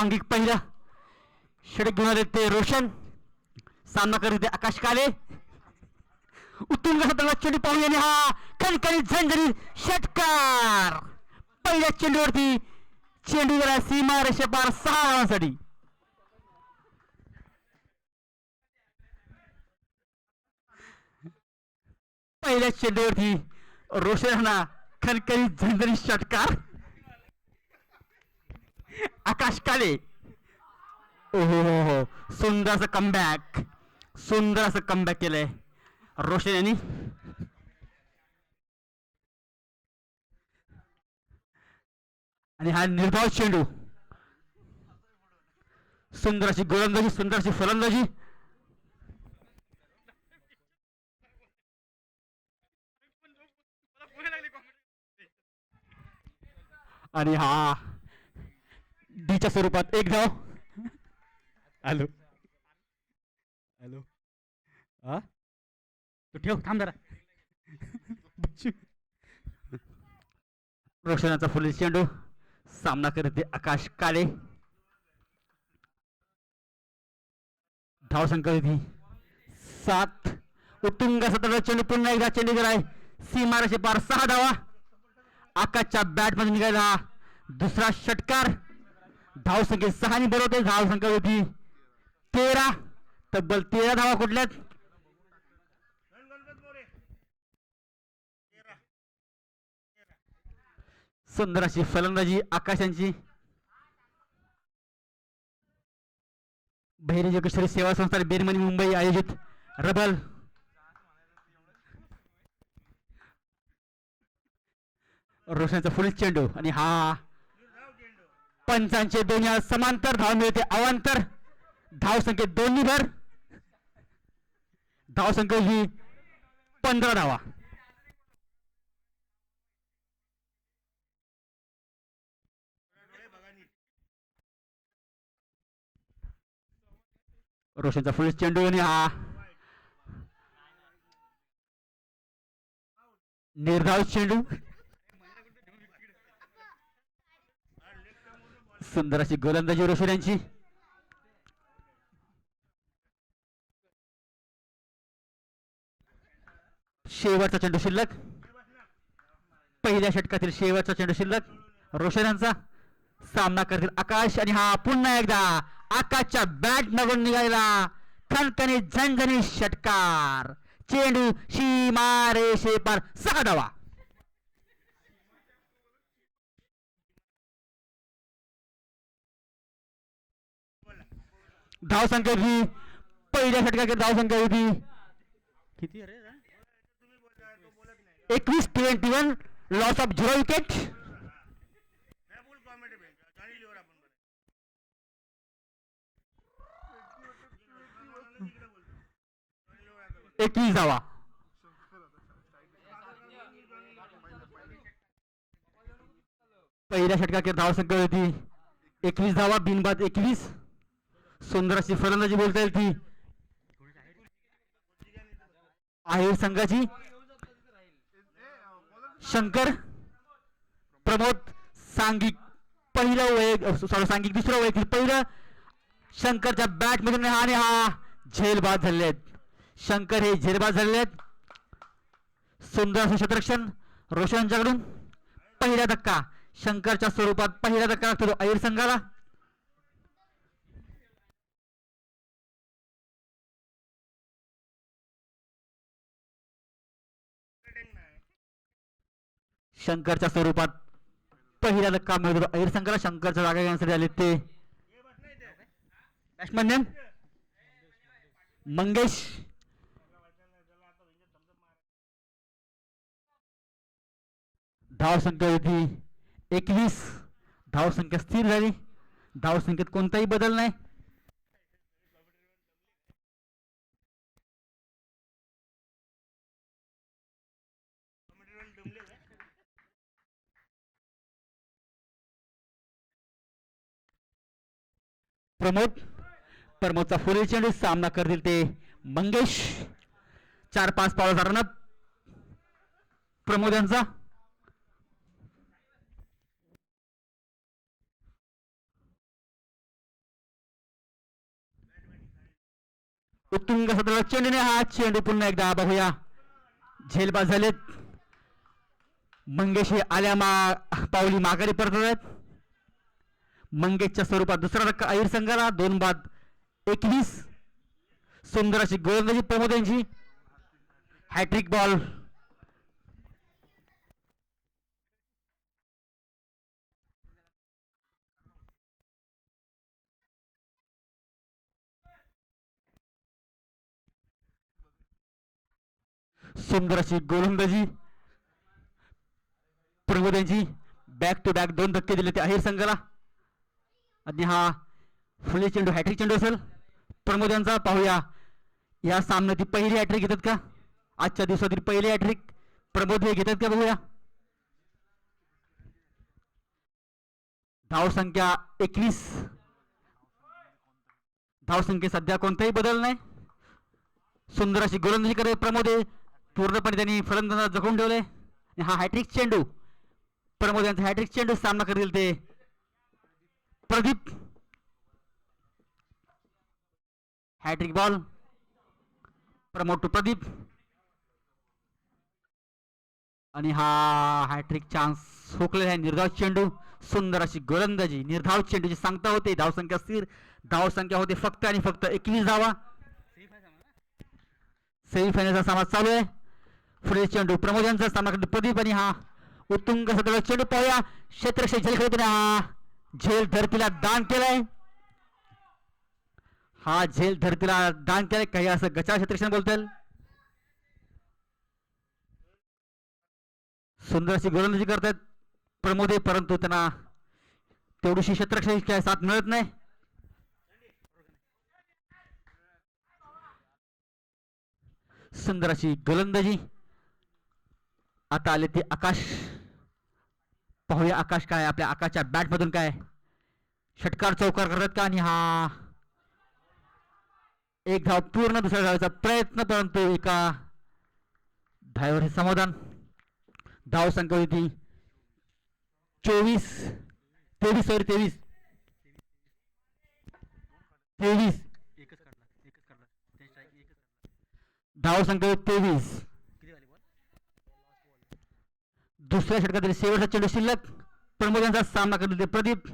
सांघिक पहिला. षटक घेऊन आले ते रोशन. सामना करते आकाश काले. उत्तुंग सत्राला चेंडू पाहून आणि हा कणकणी झंझरी षटकार. पहिल्या चेंडूवरती चेंडू गेला सीमा रेषेपार सहा धावांसाठी पहिल्या चेंडूवरती रोशन हा खनकरी झंझरी षटकार. आकाश काळे ओ हो हो. हो सुंदर असं कमबॅक सुंदर असं कमबॅक केलंय. रोशन यांनी. आणि हा निर्धाव चेंडू. सुंदर अशी गोलंदाजी सुंदर अशी फलंदाजी. आणि हा डीच्या स्वरूपात. एक धाव हॅलो. हॅलो. हा तू ठेव थांब जरा. बच्चू. रोशनाचा फुले चेंडू. सामना करते आकाश काळे. धाव संख्या होती सात. उत्तुंग सतरा चेंडू पुन्हा एकदा चेंडू गेलाय सीमाराशी पार सहा धावा. आकाशच्या बॅटमध्ये निघाला दुसरा षटकार. धाव संख्या सहा आणि बरोबर धाव संख्या होती. तेरा. तब्बल तेरा धावा कुठल्यात? सुंदर अशी फलंदाजी आकाशांची. बहिरी जोगेश्वरी सेवा संस्था बेरमणी मुंबई आयोजित रबल. रोशनचा फुल चेंडू आणि हा पंचांचे दोन्ही समांतर धाव मिळते अवांतर. धाव संख्ये दोन्ही भर. धाव संख्या ही पंधरा धावा. रोशनचा फुल चेंडू आणि हा. निर्धाव चेंडू. सुंदर अशी गोलंदाजी रोशन यांची शेवटचा चेंडू शिल्लक. पहिल्या षटकातील शेवटचा चेंडू शिल्लक. रोशन यांचा सामना करतील आकाश आणि हा पुन्हा एकदा आकाशच्या बॅट नगून निघालेला खणखणी झणझणी षटकार. चेंडू सीमा रेषे पार सहा धावा. धाव संख्या ही. पहिल्या षटकाची धाव संख्या होती किती एकवीस twenty one loss of zero wicket एकवीस धावा पहिल्या षटकाची धाव संख्या होती एकवीस धावा बिनबाद एकवीस. सुंदर अशी फलंदाजी बोलता येईल ती. आहे संघाची. शंकर प्रमोद सांघिक पहिलं वय सॉरी सांघिक दुसरं वय पहिलं शंकरच्या बॅट मधून हा आणि हा झेलबाद झाले आहेत. शंकर हे झेलबाद झालेले आहेत. सुंदर असं शतरक्षण रोशनच्याकडून. पहिला धक्का. शंकरच्या स्वरूपात पहिला धक्का लागतो अहिर संघाला. शंकरच्या स्वरूपात पहिला धक्का मिळतो अहिर शंकरला शंकरच्या जागा घेण्यासाठी आले ते. Batsman name Mangesh. धाव संख्या होती एकवीस. धाव संख्या स्थिर झाली. धाव संख्येत कोणताही बदल नाही. प्रमोद प्रमोदचा फुले चेंडू सामना करतील ते मंगेश. चार पाच पावलाचा रन प्रमोद यांचा. उत्तुंग सदर चेंडूने हा चेंडू पुन्हा एकदा बघूया. झेलबाज झालेत. मंगेश हे आल्या मा पावली माघारी परत आहेत मंगेशच्या स्वरूपात. दुसरा धक्का अहिर संघाला. दोन बाद एकवीस. सुंदर अशी गोलंदाजी प्रमोद यांची हॅट्रिक बॉल सुंदर अशी गोलंदाजी. प्रमोद यांची बॅक टू बॅक दोन धक्के दिले ते अहिर संघाला. आणि हा फुले चेंडू हॅट्रिक चेंडू असेल. प्रमोद यांचा पाहूया. या सामन्यातील पहिली हॅट्रिक घेतात का? आजच्या दिवसातील पहिली हॅट्रिक प्रमोद हे घेतात का बघूया. धाव संख्या एकवीस. धावसंख्येत सध्या कोणताही बदल नाही. सुंदर अशी गोलंदाजी करत प्रमोद हे. पूर्णपणे त्यांनी फलंदाजा जखून ठेवले हा हॅट्रिक चेंडू. प्रमोद यांचा हॅट्रिक चेंडू सामना करतील ते Pradeep. Hat-trick ball Pramod to Pradeep. आणि हा हॅट्रिक चान्स हुकलेला आहे निर्धाव चेंडू. सुंदर अशी गोलंदाजी. निर्धाव चेंडूची सांगता होते. धावसंख्या स्थिर. धावसंख्या होते फक्त आणि फक्त एकवीस धावा. सेमीफायनलचा सामना चालू आहे. पुढे चेंडू प्रमोद यांचा सामना प्रदीप आणि हा उत्तुंग सदर चेंडू पाहूया. क्षेत्र झेल हा झेल धरतीला दान केलाय. हा झेल धरतीला दान केलाय. काही असं गचा क्षेत्रक्षण येईल सुंदर अशी गोलंदाजी करतायत प्रमोदे परंतु त्यांना तेवढीशी क्षेत्रक्षय काय साथ मिळत नाही. सुंदर अशी गोलंदाजी. आता आले ते आकाश. पाहूया आकाश काय आपल्या आकाशच्या बॅट मधून काय षटकार चौकार करतात का आणि हा? एक धाव पूर्ण दुसऱ्या धावाचा प्रयत्न परंतु एका धावेवर हे समाधान. धाव संख्या होती चोवीस तेवीस सॉरी तेवीस. तेवीस. धाव संख्या तेवीस. दुसऱ्या षटकातील शेवटचा चेंडू शिल्लक प्रमोद यांचा सामना करत होते प्रदीप.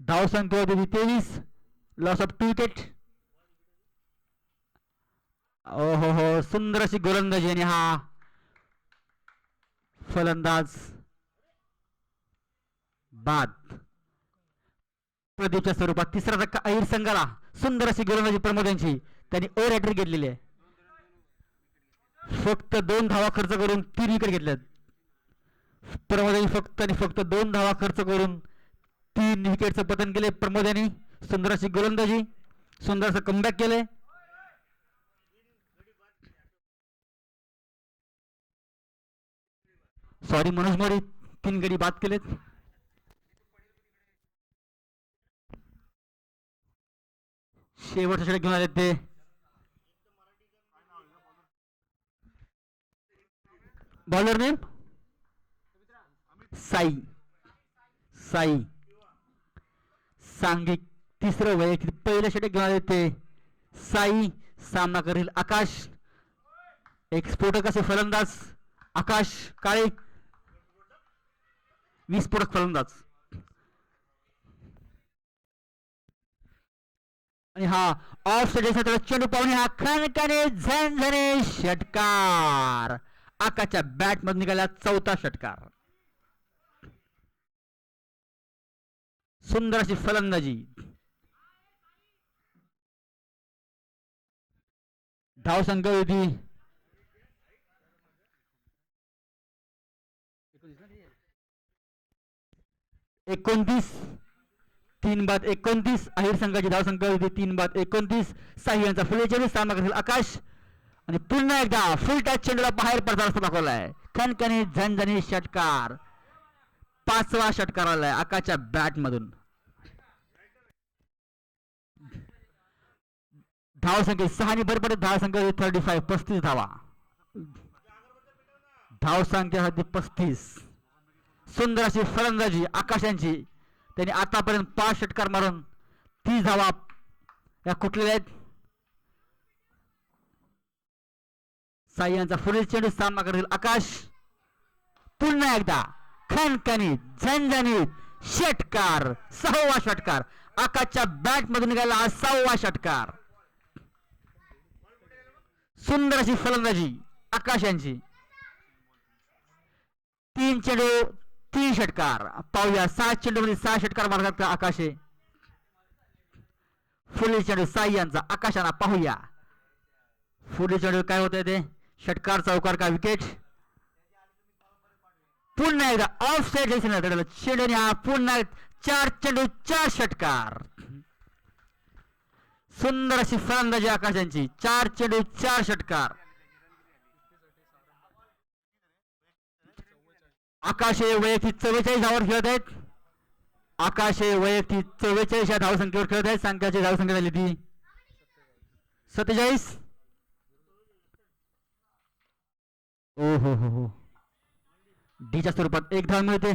धाव संख्या होती तेवीस लॉस ऑफ टू विकेट हो हो सुंदर अशी गोलंदाजी आणि हा फलंदाज बाद. प्रदीपच्या स्वरूपात तिसरा धक्का अहिर संघाला. सुंदर अशी गोलंदाजी प्रमोद यांची त्यांनी ओव्हर हॅट्रिक घेतलेली आहे. फक्त दोन धावा खर्च करून तीन विकेट घेतल्यात. प्रमोद यांनी फक्त आणि फक्त दोन धावा खर्च करून तीन विकेटचं पतन केले प्रमोद यांनी. सुंदर अशी गोलंदाजी. सुंदरचं कमबॅक केले. सॉरी मनोज मोरे तीन गडी बाद केलेत. शेवटचा षटक घेऊन आले ते. Bowler name Sai. साई. सांघिक तिसरं वैयक्तिक पहिलं षटक घेऊन येते साई सामना करेल आकाश. एक स्फोटक असे फलंदाज. आकाश काळे. विस्फोटक फलंदाज. आणि हा ऑफ साईड चेंडू पाहुणे हा झन झणझणे षटकार. आकाच्या बॅटमध्ये निघाला चौथा षटकार. सुंदर अशी फलंदाजी. धाव संख्या होती एकोणतीस तीन बाद एकोणतीस. अहिर संघाची धाव संख्या होती तीन बाद एकोणतीस. साई यांचा फुले सामना करतील आकाश. आणि पुन्हा एकदा फुल टॅच चेंडूला बाहेर पडता रस्ता दाखवलाय खणखणी झणझणी षटकार. पाचवा षटकार आलाय आकाशच्या बॅट मधून धाव संख्या सहा आणि बरोबर धाव संख्या थर्टी फाईव्ह पस्तीस धावा. धाव संख्या होती पस्तीस. सुंदर अशी फलंदाजी आकाशांची. त्यांनी आतापर्यंत पाच षटकार मारून तीस धावा. या कुठलेल्या आहेत? साई यांचा पुढील चेंडू सामना करतील आकाश. पुन्हा एकदा खणखणीत झणझणीत षटकार सहावा षटकार. आकाशच्या बॅट मधून निघाला सहावा षटकार. सुंदर अशी फलंदाजी आकाश यांची तीन चेंडू तीन षटकार. पाहूया सात चेंडू मध्ये सहा षटकार मारतात का आकाशे? फुले चेंडू साई यांचा आकाशाला पाहूया. फुले चेंडू काय होतंय ते? षटकार चौकार का विकेट? पुन्हा एकदा ऑफ साईड चेंडू हा पुन्हा चार चेंडू चार षटकार. सुंदर अशी फलंदाजी आकाशांची. चार चेडू चार षटकार. आकाश हे वैयक्तिक चव्वेचाळीस धावावर खेळत आहेत. आकाश हे वैयक्तिक चव्वेचाळीस या धावसंख्येवर खेळत आहेत. संख्याची धावसंख्या झाली ती सत्तेचाळीस. ओ हो हो हो. डीच्या स्वरूपात एक धाव मिळते.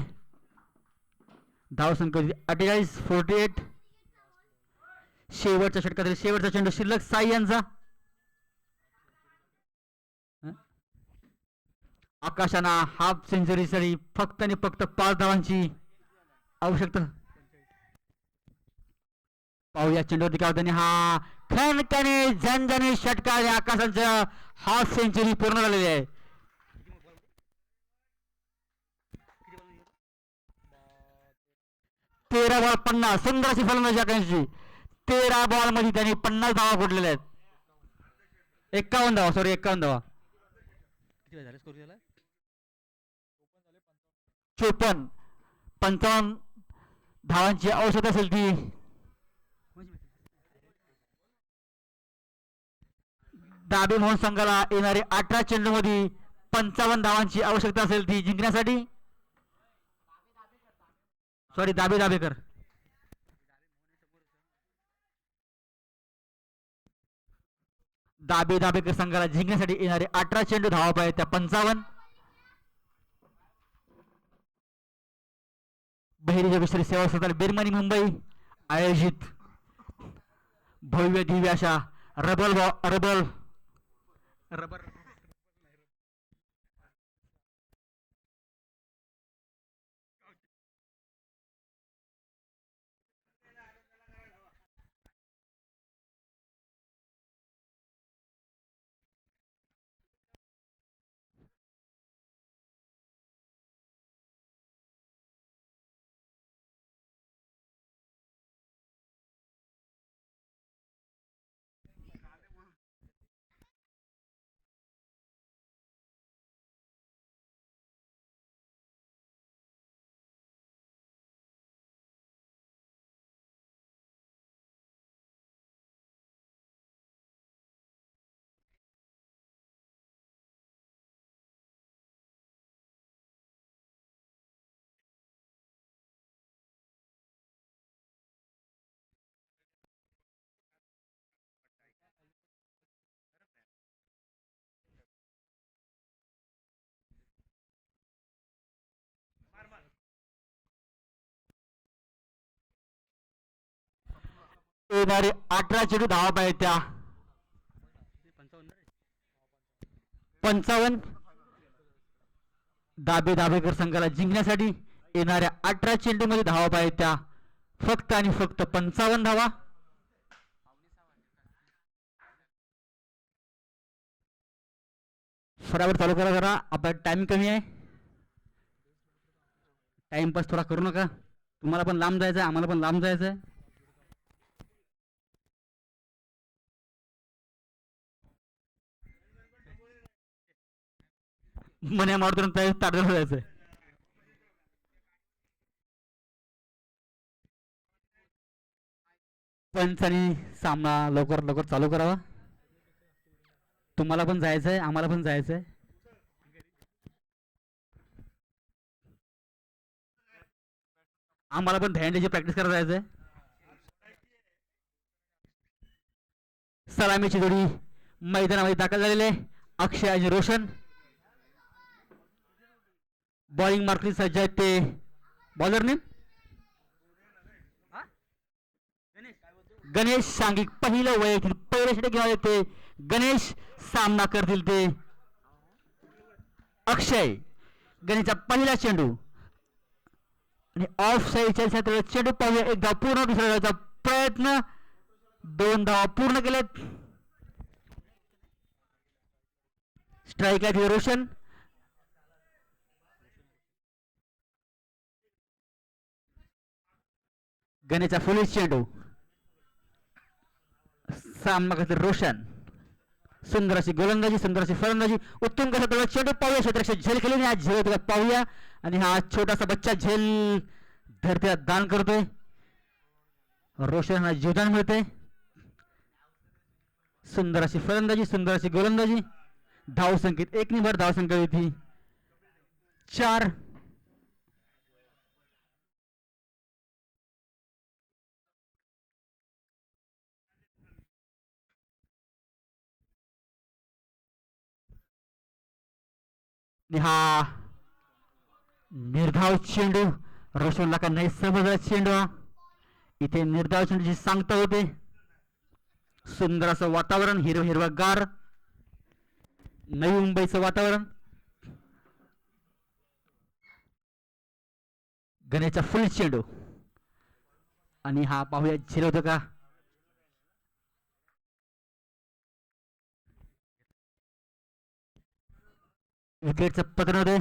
धावसंख्या अठ्ठेचाळीस फोर्टी एट शेवटच्या षटकातील शेवटचा चेंडू शिल्लक साई यांचा. आकाशाना हाफ सेंचुरीसाठी फक्त आणि फक्त पाच धावांची आवश्यकता. पाहूया चेंडूवरती काय होतं हा खणखणी झणझणी षटकार या हाफ सेंचुरी पूर्ण झालेली आहे. तेरा बॉल पन्नास सुंदर अशी फलंदाजी आकाशांची तेरा बॉलमध्ये त्यांनी पन्नास धावा फोडलेल्या आहेत. एक्कावन्न धावा सॉरी एक्कावन्न धावा. चोपन्न. पंचावन्न धावांची आवश्यकता असेल ती. दाबी मोहन संघाला येणारे अठरा चेंडू मध्ये पंचावन्न धावांची आवश्यकता असेल ती जिंकण्यासाठी. सॉरी दाबे दाबेकर दाबे दाबेकर संघाला जिंकण्यासाठी येणारे अठरा चेंडू धावा पाहिजे त्या पंचावन्न. बहिरी सेवा सदर बिरमणी मुंबई आयोजित भव्य दिव्य अशा रबल रबल. रबर. येणारे अठरा चेंडू धावा पाहिजे त्या. पंचावन्न. दाबे दाबेकर संघाला जिंकण्यासाठी येणाऱ्या अठरा चेंडूमध्ये धावा पाहिजे त्या. फक्त आणि फक्त पंचावन्न धावा. फरावर चालू करा जरा. आपला टाइम कमी आहे. टाइमपास थोडा करू नका. तुम्हाला पण लांब जायचं आहे आम्हाला पण लांब जायचं आहे. मने मारतो ताटलं जायचं पंचानी सामना लवकर लवकर चालू करावा. तुम्हाला पण जायचं आहे आम्हाला पण जायचं आहे आम्हाला पण ध्यानची प्रॅक्टिस करायला जायचं आहे सलामीची जोडी मैदानामध्ये दाखल झालेले आहे. अक्षय आणि रोशन. बॉलिंग मार्किंग सज्ज आहेत ते बॉलर नेम गणेश सांगिक पहिलं वयतील पहिले षटक घेऊन येते ते गणेश सामना करतील ते अक्षय गणेशचा पहिला चेंडू। आणि ऑफ साईडच्या चेंडू पाहूया एक धाव पूर्ण दुसऱ्या प्रयत्न दोन धावा पूर्ण केलेत स्ट्राईक आहे रोशन। गणेचा फुल चेंडू सामना करते रोशन. सुंदर अशी गोलंदाजी सुंदर अशी फलंदाजी. उत्तम कसा तो चेंडू पाहूया. क्षेत्रक्षे झेल केली आणि आज झेल पाहूया. आणि हा छोटासा बच्चा झेल धरतीला दान करतोय. रोशन हा जीवदान मिळते सुंदर अशी फलंदाजी सुंदर अशी गोलंदाजी. धाव संख्येत एक निभर धाव संख्या होती. चार आणि हा. निर्धाव चेंडू रोशनला का नाही समजला चेंडू इथे निर्धाव चेंडूची सांगता होते सुंदर असं वातावरण हिरव हिरवा गार नवी मुंबईचं वातावरण. गणेशचा फुल चेंडू. आणि हा पाहूया झिरवतो का विकेटचं पतन होते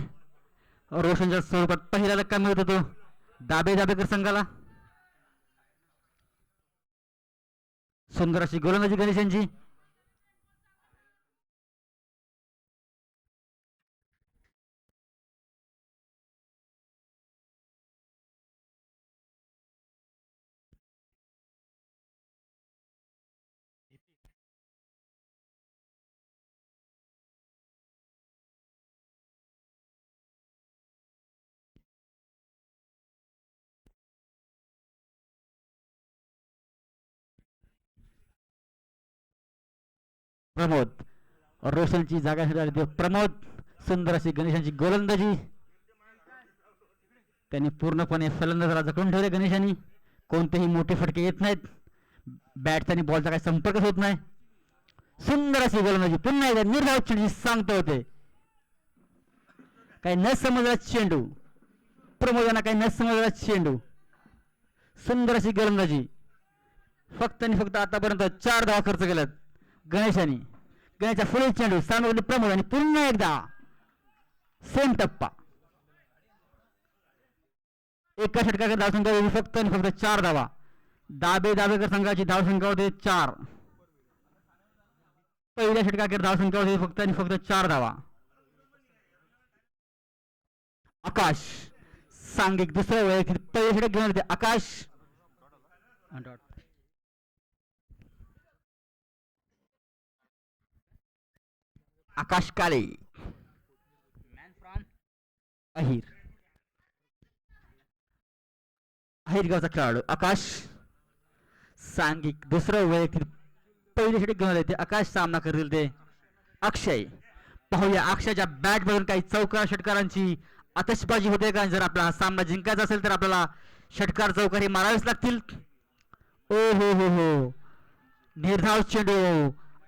रोशनच्या स्वरूपात पहिला धक्का मिळत होतो. दाबे दाबेकर संघाला. सुंदर अशी गोलंदाजी गणेशांची. प्रमोद. रोशनची जागा घेतली प्रमोद. सुंदर अशी गणेशांची गोलंदाजी. त्यांनी पूर्णपणे फलंदाजाला जखडून ठेवले गणेशांनी. कोणतेही मोठे फटके येत नाहीत. बॅटचा आणि बॉलचा काही संपर्कच होत नाही. सुंदर अशी गोलंदाजी. पुन्हा एकदा निर्धाव चेंडू सांगतो होते. काही न समजला चेंडू प्रमोदांना काही न समजला चेंडू सुंदर अशी गोलंदाजी. फक्त आणि फक्त आतापर्यंत चार धावा खर्च केल्यात. गणेशाने. गणेशचा फुले चेंडू सामग्री प्रमोद आणि पुन्हा एकदा सेम टप्पा एका षटकाकडे धावसंख्या होती फक्त आणि फक्त चार धावा. दाबे दाबेकर संघाची धावसंख्या होते चार. पहिल्या षटकाकडे धावसंख्या होती फक्त आणि फक्त चार धावा. आकाश सांघिक दुसऱ्या वेळेस पहिले षटक घेऊन होते आकाश. आकाश काळे. Man from Ahir. अहिर गावचा खेळाडू आकाश सांघिक. दुसरं वैयक्तिक पहिले षटक घेऊन आले ते आकाश सामना करतील ते अक्षय. पाहूया अक्षयच्या बॅट मधून काही चौकार षटकारांची आतषबाजी होते का? जर आपला हा सामना जिंकायचा असेल तर आपल्याला षटकार चौकार हे मारावेच लागतील. ओ हो हो हो. निर्धाव चेंडू.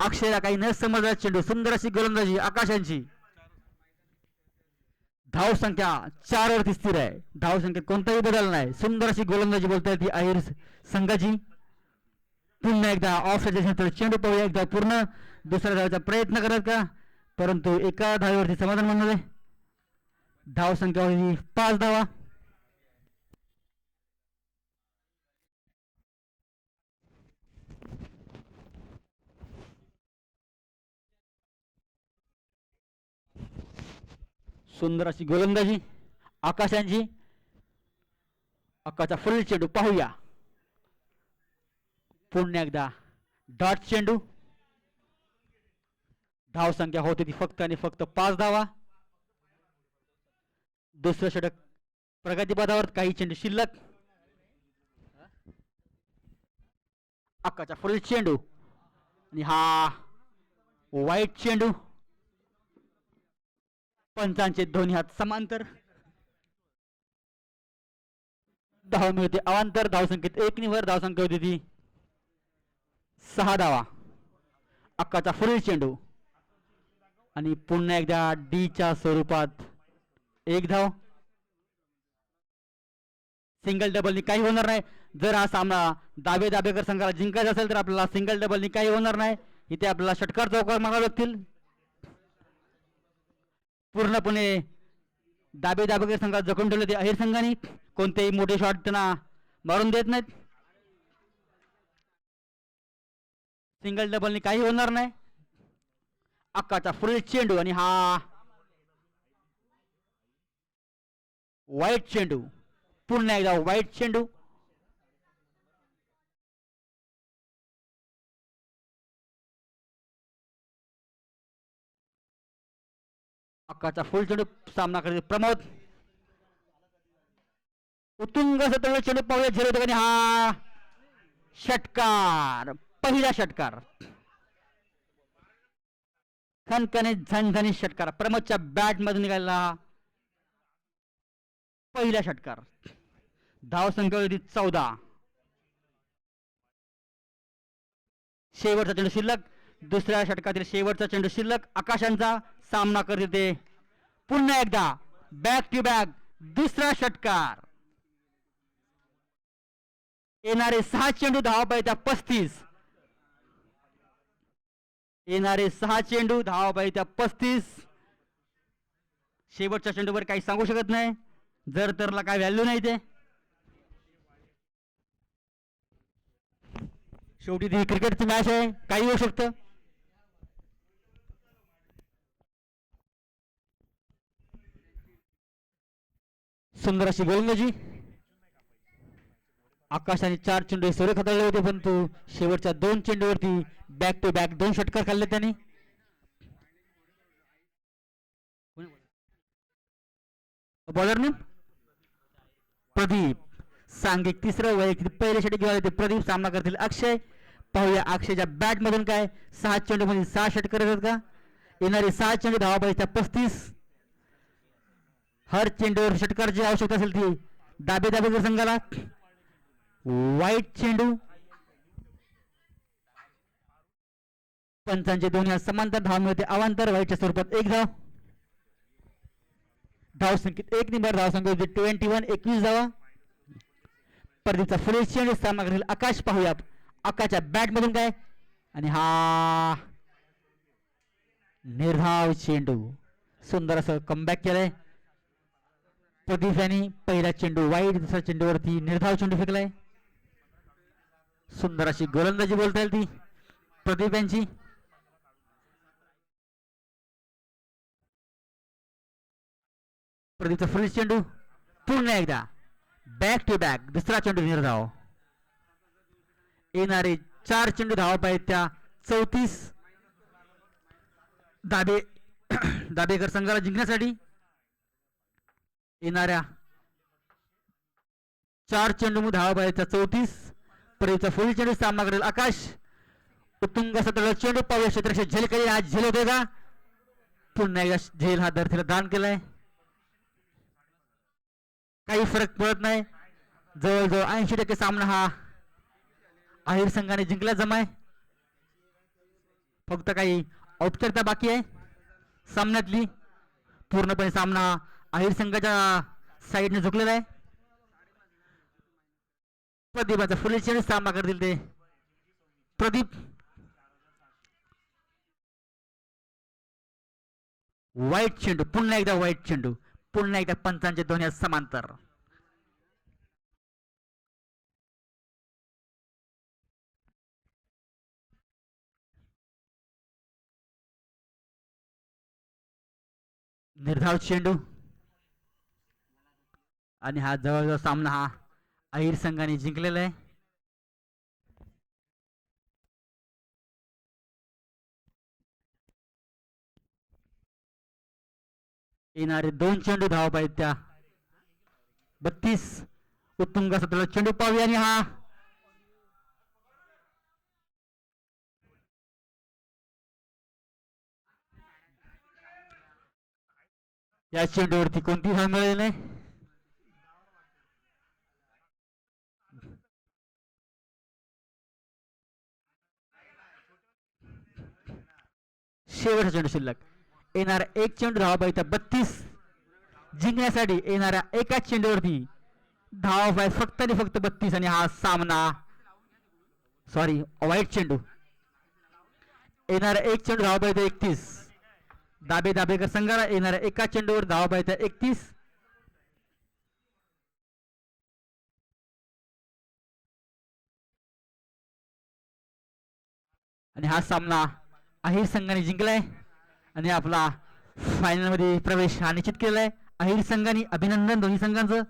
अक्षयला काही न समजा चेंडू सुंदर अशी गोलंदाजी आकाशांची. धाव संख्या चार वरती स्थिर आहे. धाव संख्येत कोणताही बदल नाही. सुंदर अशी गोलंदाजी बोलताय ती अहिर संघाची. पुन्हा एकदा ऑफ चेंडू पाहूया. एकदा पूर्ण दुसऱ्या धावाचा प्रयत्न करत का? परंतु एका धावेवरती समाधान म्हणणार धाव संख्या होती पाच धावा. सुंदर अशी गोलंदाजी आकाशांची. आकाशचा फुल चेंडू पाहूया. पुन्हा एकदा डॉट चेंडू. धाव संख्या होती ती फक्त आणि फक्त पाच धावा. दुसरं षटक प्रगतीपदावर काही चेंडू शिल्लक. अक्काचा फुल चेंडू. आणि हा वाईट चेंडू. पंचांचे दोन्ही हात समांतर. धाव मिळते. अवांतर धावसंख्येत एक निवर धावसंख्या होती ती. सहा धावा. अक्काचा फुल चेंडू. आणि पुन्हा एकदा डीच्या स्वरूपात एक धाव. सिंगल डबलनी काही होणार नाही. जर हा सामना दाबे दाबेकर संघाला जिंकायचा असेल तर आपल्याला सिंगल डबलनी काही होणार नाही. इथे आपल्याला षटकार चौकार मागावे लागतील. पूर्णपणे दाबे दाबे संघात जखून ठेवले ते अहिर संघाने. कोणतेही मोठे शॉट त्यांना मारून देत नाहीत. सिंगल डबलनी काही होणार नाही. अक्काचा फुल चेंडू आणि हा वाईट चेंडू. पुन्हा एकदा वाईट चेंडू. हक्काचा फुल चेंडू सामना करते प्रमोद उत्तुंग सतळ चेंडू पाहूया. झेल होतो हा षटकार. पहिला षटकार. खनखने झणझणी षटकार. प्रमोदच्या बॅट मधून निघाला पहिला षटकार. धाव संख्या होती चौदा. शेवटचा चेंडू शिल्लक. दुसऱ्या षटकातील शेवटचा चेंडू शिल्लक. आकाशांचा सामना करते येते पुन्हा एकदा बॅक टू बॅक दुसरा षटकार. येणारे सहा चेंडू धावा पाहिजे पस्तीस. येणारे सहा चेंडू धावा पाहिजे पस्तीस. शेवटच्या चेंडूवर काही सांगू शकत नाही. जर तरला काय व्हॅल्यू नाही ते. शेवटी ती क्रिकेटची मॅच आहे. काही होऊ शकतं. सुंदर अशी गोलंदाजी आकाशाने चार चेंडू सोरे खतरले होते परंतु शेवटच्या दोन चेंडूवरती बॅक टू बॅक दोन षटकार खाल्ले त्यांनी. बॉलर प्रदीप सांघिक तिसरं वैयक्तिक पहिले षटक घेऊन ते प्रदीप सामना करतील अक्षय. पाहूया अक्षयच्या बॅट मधून काय? सहा चेंडू मध्ये सहा षटकर येतात का? येणारे सहा चेंडू धावा पाहिजे पस्तीस. हर चेंडूवर षटकारची आवश्यकता असेल ती. दाबे दाबेकर संघाला. वाईट चेंडू. पंचांचे दोन्ही समांतर धाव मिळते अवांतर वाईटच्या स्वरूपात एक धाव. धाव संख्येत एक नंबर धाव संख्या होती ट्वेंटी वन एकवीस धावा. प्रदीपचा फुले चेंडू सामना करेल आकाश. पाहूया आकाशच्या बॅट मधून काय? आणि हा निर्धाव चेंडू. सुंदर असं कमबॅक केलंय. प्रदीप यांनी पहिला चेंडू वाईट दुसऱ्या चेंडूवरती निर्धाव चेंडू फेकलाय. सुंदर अशी गोलंदाजी बोलता येईल ती प्रदीप यांची. प्रदीपचा फुल चेंडू पुन्हा एकदा बॅक टू बॅक दुसरा चेंडू निर्धाव. येणारे चार चेंडू धावा पाहिजेत त्या चौतीस दाबे दाबेकर संघाला जिंकण्यासाठी येणाऱ्या चार चेंडू धावा चौतीस परीचा फुल चेंडू सामना करेल आकाश. उत्तुंग सतरा चेंडू पाहूया क्षेत्रक्षे झेल केली आज झेल होते का? पुन्हा एकदा झेल हा धरतीला दान केलाय. काही फरक पडत नाही. जवळजवळ ऐंशी टक्के सामना हा अहिर संघाने जिंकला जमाय. फक्त काही औपचारिकता बाकी आहे. सामन्यातली पूर्णपणे सामना अहिर संघाच्या साईडने झुकलेला आहे. प्रदीपाचा फुले सामना करतील ते. प्रदीप. वाईट चेंडू पुन्हा एकदा वाईट चेंडू पुन्हा एकदा पंचांच्या दोन्ही समांतर. निर्धाव चेंडू. आणि हा जवळजवळ सामना हा अहिर संघाने जिंकलेला आहे. येणारे दोन चेंडू धावा पाहिजेत त्या बत्तीस उत्तुंग सतरा चेंडू पाहूया आणि हा या चेंडूवरती कोणती धाव मिळाली नाही. शेवटचा चेंडू शिल्लक. येणारा एक चेंडू धावा पाहिजे बत्तीस. जिंकण्यासाठी येणाऱ्या एकाच चेंडूवरती धावा पाहिजे फक्त आणि फक्त बत्तीस आणि हा सामना. सॉरी वाईट चेंडू. येणारा एक चेंडू धावा पाहिजे एकतीस. दाबे दाबेकर संघाला येणाऱ्या एका चेंडूवर धावा पाहिजे एकतीस. आणि हा सामना अहिर संघाने जिंकलाय आणि आपला फायनलमध्ये प्रवेश हा निश्चित केलेला आहे अहिर संघाने अभिनंदन दोन्ही संघांचं.